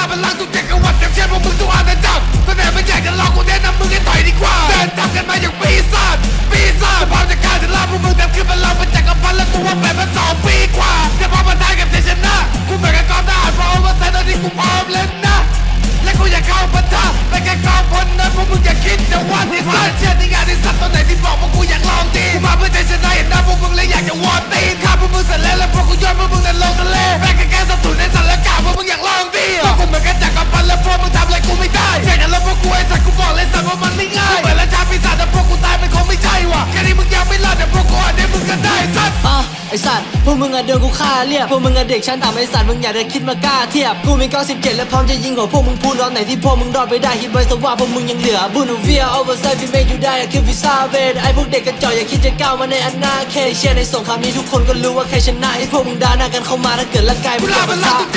าพลังทุกจักรวรรดิอย่างเช่นพวกมึงทุกอาณาจักรแสดงไม่อยากจะลองกูแนะนำมึงให้ต่อยดีกว่าเดินทำกันมาอย่างปีศาจปีศาจพร้อมจะฆ่าจะล่าพวกมึงเต็มขึ้นพลังเป็นจักรพรรดิแล้วกูว่าเป็นมาสองปี ไอสัตว์พวกมึงอะเดินกูฆ่าเรียบพวกมึงอะเด็กชั้นต่ำไอสัตว์มึงอย่าได้คิดมากล้าเทียบกูมี97และพร้อมจะยิงหัวพวกมึงพูดร้อนไหนที่พวกมึงรอดไปได้คิดไว้ซะว่าพวกมึงยังเหลือบุญเวียโอเวอร์ไซด์ฟิเมกอยู่ได้อะคือวิซาเวดไอพวกเด็กกระจอกอย่าคิดจะก้าวมาในอนาเขตเชียร์ในสงครามนี้ทุกคนก็รู้ว่าใครชนะไอพวกมึงด่าหน้ากันเข้ามาถ้าเกิดร่างกายมึกูงลากับบัภาลลัษางก์ทุก